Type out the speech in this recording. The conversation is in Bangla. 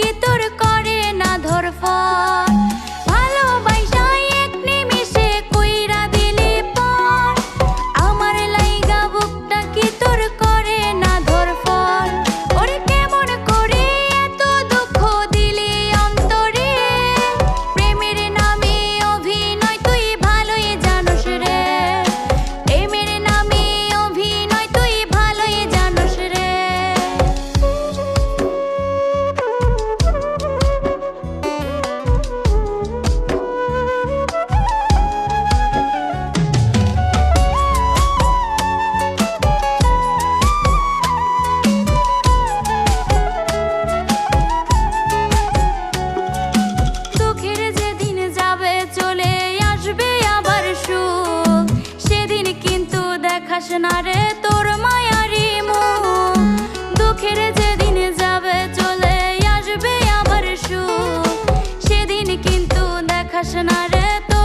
que না রে তোর মায়ারি মো দুঃখের যেদিন যাবে চলে আসবে আবার সু সেদিন কিন্তু দেখাস না রে তোর